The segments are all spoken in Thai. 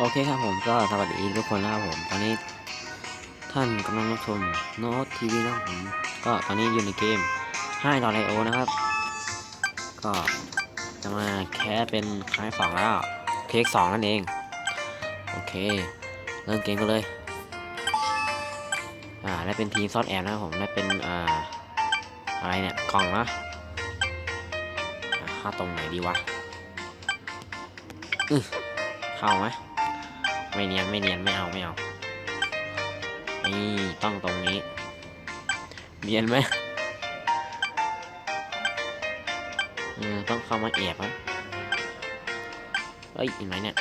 โอเคครับผมก็สวัสดีทุกคนนะครับผม ตอนนี้ท่านกำลังรับชมโน้ตทีวีนะครับผม ก็ตอนนี้อยู่ในเกมให้ดอลไลโอนะครับ ก็จะมาแคสเป็นคล้ายสองแล้วเทคสองนั่นเอง โอเค เริ่มเกมกันเลย อ่าได้เป็นทีมซอสแอบนะครับผมได้เป็นอ่าอะไรเนี่ยกล่องนะเข้าตรงไหนดีวะเข้าไหม ไม่เนียนไม่เนียนไม่เอาไม่เอา นี่ต้องตรงนี้ เนียนไหมเออต้องเข้ามาแอบอะเอ้ยเห็นไหมเนี่ย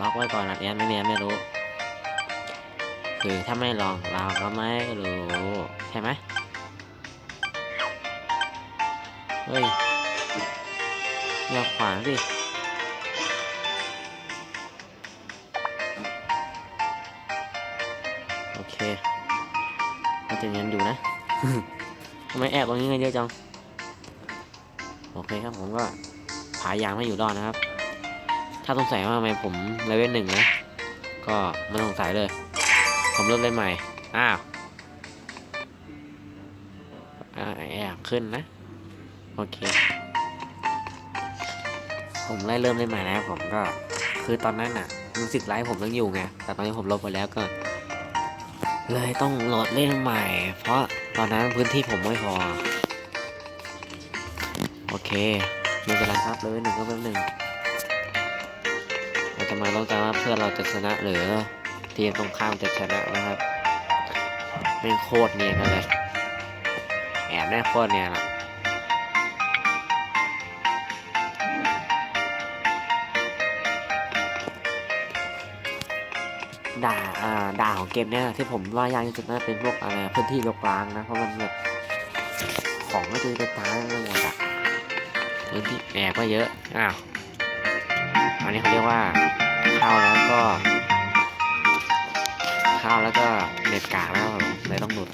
ล็อกไว้ก่อนนะเนียนไม่เนียนไม่รู้ คือถ้าไม่ลองเราก็ไม่รู้ ใช่ไหม เฮ้ยอย่าขวางสิโอเคเราจะเนียนอยู่นะทำไมแอบตรงนี้กันเยอะจัง โอเคครับผมก็ผายางไม่อยู่รอดนะครับ ถ้าสงสัยว่าทำไมผมเลเวลหนึ่งนะ ก็ไม่ต้องสงสัยเลย ผมเริ่มเล่นใหม่ อ้าวอ่าแอบขึ้นนะ โอเค ผมไล่เริ่มเล่นใหม่แล้วผมก็คือตอนนั้นน่ะรู้สึกไลฟ์ผมยังอยู่ไงแต่ตอนนี้ผมลบไปแล้วก็ เลยต้องโหลดเล่นใหม่ เพราะตอนนั้นพื้นที่ผมไม่พอ โอเคไม่เป็นไรครับเลยหนึ่งก็เป็นหนึ่งเราจะมาต้องการว่าเพื่อนเราจะชนะหรือทีมตรงข้ามจะชนะนะครับไม่โคตรเนียนเลยแอบแน่โคตรเนียนอะ ด่าอ่าด่าของเกมเนี้ยที่ผมว่ายากที่สุดน่าเป็นพวกอะไรพื้นที่รกร้างนะเพราะมันแบบของก็จะกระจายไปหมดอะพื้นที่แอบก็เยอะอ้าวอันนี้เขาเรียกว่าเข้าแล้วก็เข้าแล้วก็เน็ตกากแล้วเลยต้องหลุด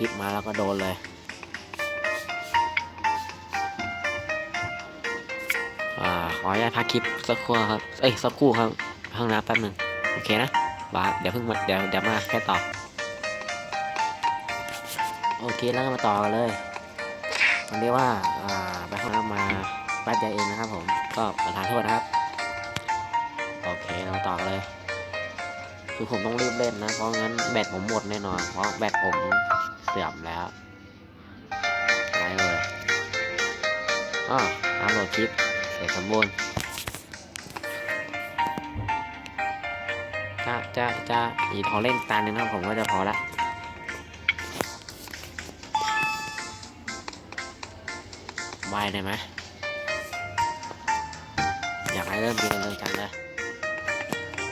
ลิปมาแล้วก็โดนเลยอ่าขออนุญาตพักคลิปสักครู่ครับ เอ้ยสักครู่ครับห้องน้ำแป๊บหนึ่งโอเคนะบาเดี๋ยวเพิ่งมาเดี๋ยวเดี๋ยวมาแค่ต่อ โอเคแล้วก็มาต่อกันเลยตอนนี้ว่าอ่าไปห้องน้ำมาแป๊บเดียวเองนะครับผม ก็ประทานโทษนะครับ โอเคเรามาต่อกันเลย คือผมต้องรีบเล่นนะ เพราะงั้นแบตผมหมดแน่นอน เพราะแบตผม เสื่อมแล้วไรเลยอ้ออัพโหลดคลิปเสร็จสมบูรณ์จะจะจะอีกพอเล่นตาหนึ่งนะครับผมก็จะพอละวายได้ไหมอยากให้เริ่มเรียนเลยจังเลย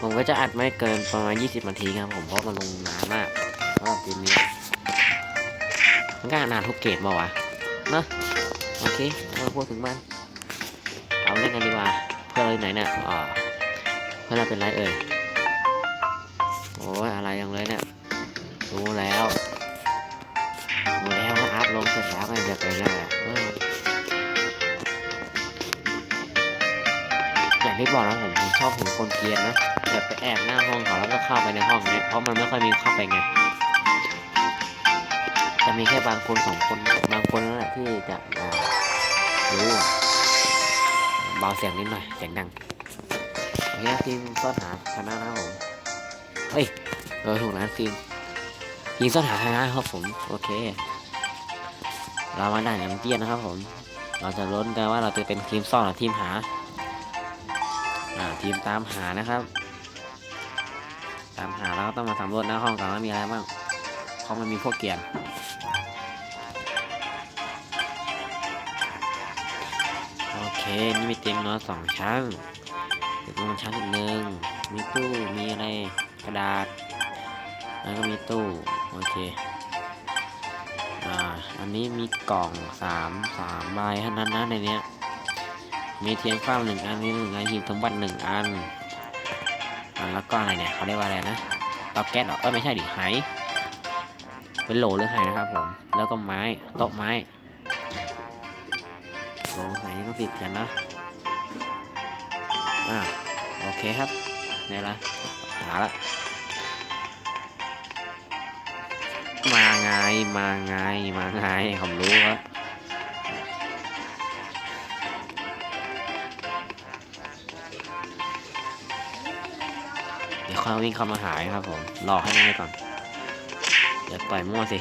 ผมก็จะอัดไม่เกินประมาณ 20นาทีครับผมเพราะมันลงนานมากสำหรับเกมนี้ มันก็นานทุกเกมมาวะเนอะโอเคเราพูดถึงมัน เอาเล่นกันดีกว่า เพื่อนเราอยู่ไหนเนี่ยอ๋อเพื่อนเราเป็นไรเอ่ยโอ้ยอะไรยังเลยเนี่ยรู้แล้วรู้แล้วว่าอัพลงเสร็จแล้วไงจะเป็นไงอะเอออย่างที่บอกนะผมผมชอบเห็นคนเกียนนะแบบไปแอบหน้าห้องเขาแล้วก็เข้าไปในห้องเนี่ยเพราะมันไม่ค่อยมีเข้าไปไง จะมีแค่บางคนสองคนบางคนนั่นแหละที่จะรู้เบาเสียงนิดหน่อยเสียงดังโอเคทีมซ่อนหาชนะนะครับผมเอ้ยเออถูกนะทีมทีมซ่อนหาชนะครับผมโอเค เรามาได้น้ำเตี้ยนนะครับผม เราจะลุ้นกันว่าเราจะเป็นทีมซ่อนหรือทีมหาอ่าทีมตามหานะครับ ตามหาแล้วก็ต้องมาสำรวจหน้าห้องก่อนว่ามีอะไรบ้างเพราะมันมีพวกเกียร์ นี่มีเตียงนอนสองชั้นเตียงนอนชั้นอีกหนึ่งมีตู้มีอะไรกระดาษ แล้วก็มีตู้ โอเค อ่า อันนี้มีกล่องสามสามใบเท่านั้นนะในเนี้ย มีเทียนฟ้าหนึ่งอันมีหนึ่งอันหีบสมบัติหนึ่งอันอะแล้วก็อะไรเนี่ยเขาเรียกว่าอะไรนะเตาแก๊สเหรอเออไม่ใช่ดิไหเป็นโหลหรือไหนะครับผม แล้วก็ไม้โต๊ะไม้ โหลไหนี่ต้องติดกันนะอ่าโอเคครับเนี่ยละหาละมาไงมาไงมาไงผมรู้ครับเดี๋ยวค่อยวิ่งเข้ามาหายครับผมรอให้นั่นไปก่อนเดี๋ยวปล่อยมั่วสิ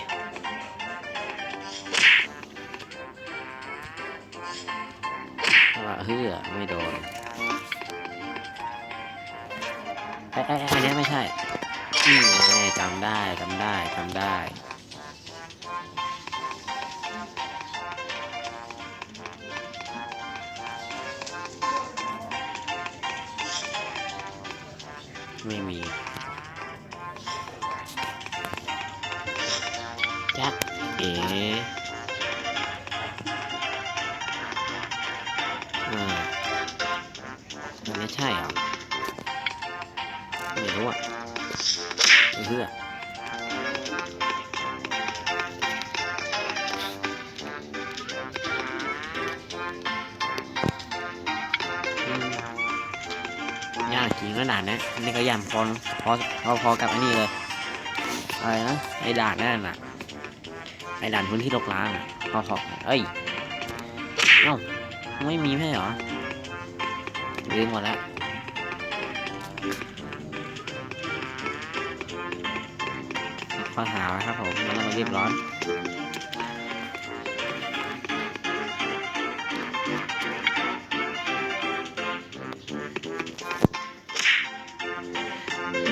เฮือไม่โดนไอ้ไอ้ไอ้อันเนี้ยไม่ใช่นี่จำได้จำได้จำได้ไม่มี อ่ามันไม่ใช่เหรอไม่รู้อะไม่เพื่ออืมยากจริงขนาดนี้นี่ก็ยำพอพอพอพอกับไอ้นี่เลยอะไรนะไอ้ด่านนั่นน่ะไอ้ด่านพื้นที่รกร้างอะพอพอเอ้ยเอ้า ไม่มีไม่หรอ ลืมหมดแล้วข้อหาครับผมแล้วเรามารีบร้อน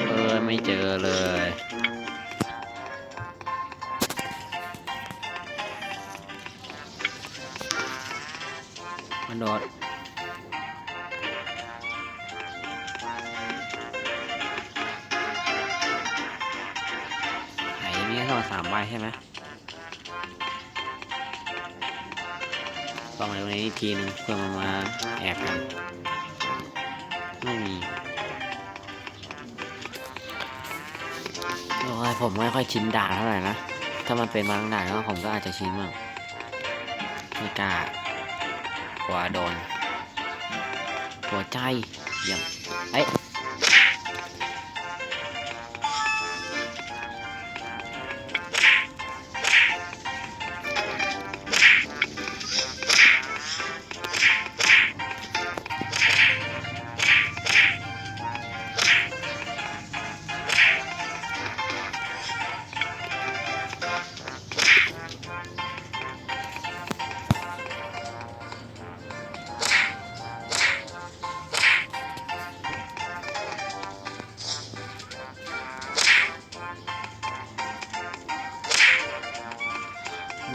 เออไม่เจอเลย โดดไหนมีแค่ทั้งหมดสามใบใช่ไหมต้องเร็วนี้ทีหนึ่งเพื่อมันมาแอบกัน ไม่มีโอ้ยผมไม่ค่อยชินด่าเท่าไหร่นะ ถ้ามันเป็นบางด่านก็ผมก็อาจจะชินบ้างไม่กล้า วาดอนหัวใจเยี่ยมเอ้ย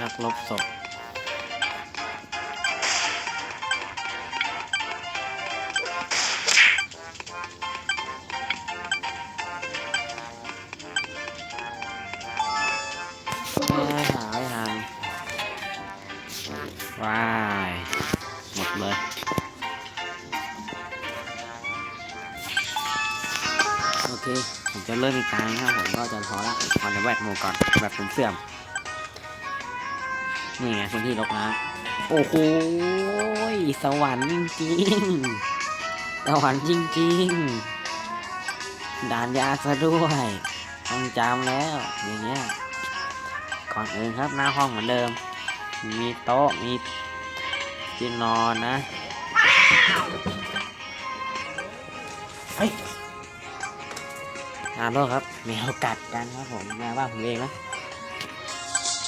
นักลบศพเอ้ยหาไม่ทันว้าย หมดเลยโอเค ผมจะเริ่มอีกตานะครับผมก็จะพอละขอเดี๋ยวแวดโมก่อนแบบผมเสื่อม นี่ไงพื้นที่รกร้างโอ้โหสวรรค์จริงๆ สวรรค์จริงๆ ด่านยากซะด้วยต้องจำแล้วอย่างเงี้ยก่อนอื่นครับหน้าห้องเหมือนเดิม มีโต๊ะมีที่นอนนะเฮ้ยอาโทษครับแมวกัดกันครับผมแมวบ้านผมเองนะ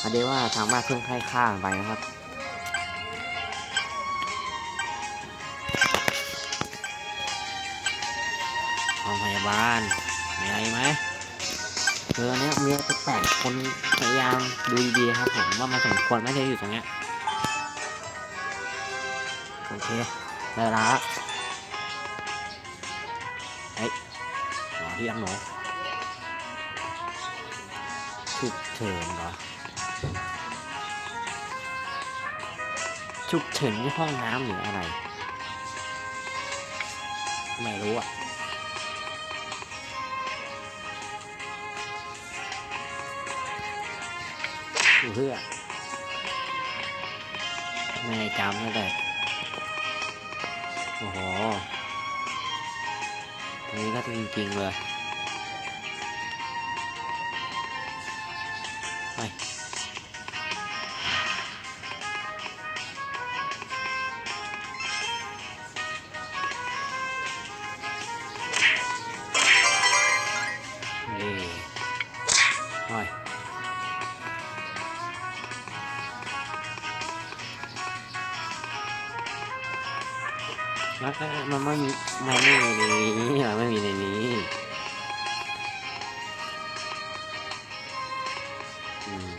พอดีว่าทางบ้านเพิ่งให้ข้างไปนะครับห้องพยาบาลมีอะไรไหมคืออันเนี้ยมีแปลกคนพยายามดูดีๆครับผมว่ามันสมควรไหม่ใช่อยู่ตรงเนี้ยโอเคได้ละเอ้ยหมอที่รังหนูฉุกเฉินเหรอ ฉุกเฉินที่ห้องน้ำหรืออะไร ไม่รู้อะเพื่อไม่ได้จำเลยโอ้โหตรงนี้ก็จริงๆเลย ไม่มีมันไม่มีในนี้มันไม่มีในนี้อืม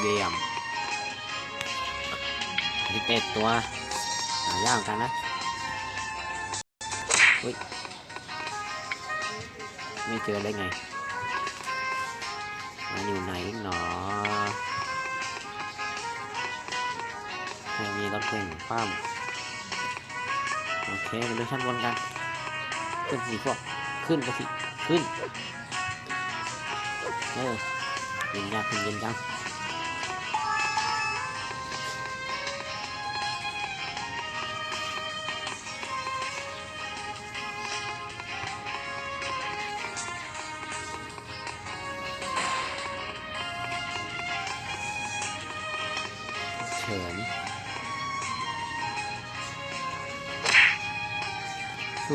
เยี่ยมสิบเอ็ดตัวหายากกันนะอุ้ยไม่เจอได้ไง มันอยู่ไหนหนอไม่มีรถเข็นปั้มโอเคไปดูชั้นบนกันขึ้นสิพวกขึ้นไปสิขึ้นเออยินยากขึ้นเย็นจัง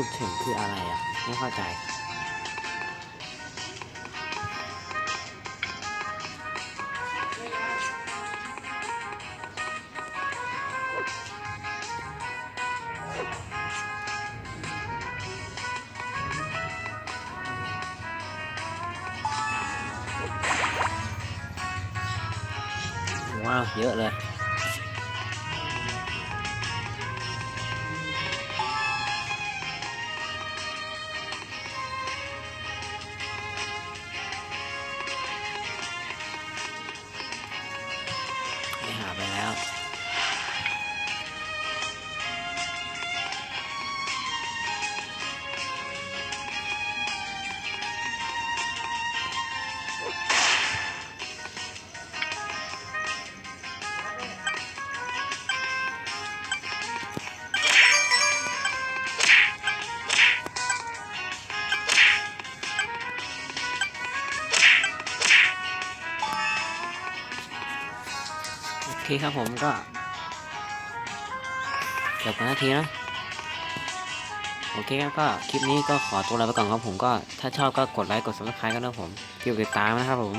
รูปเฉินคืออะไรอะ ไม่เข้าใจ ว้าว เยอะเลย เคครับผมก็จบกันนาทีนะโอเคครับก็คลิปนี้ก็ขอตัวลาไปก่อนครับผมก็ถ้าชอบก็กดไลค์กดซับสไครต์กันนะครับผมที่ติดตามนะครับผม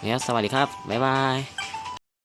เนี่ยสวัสดีครับ บ๊ายบาย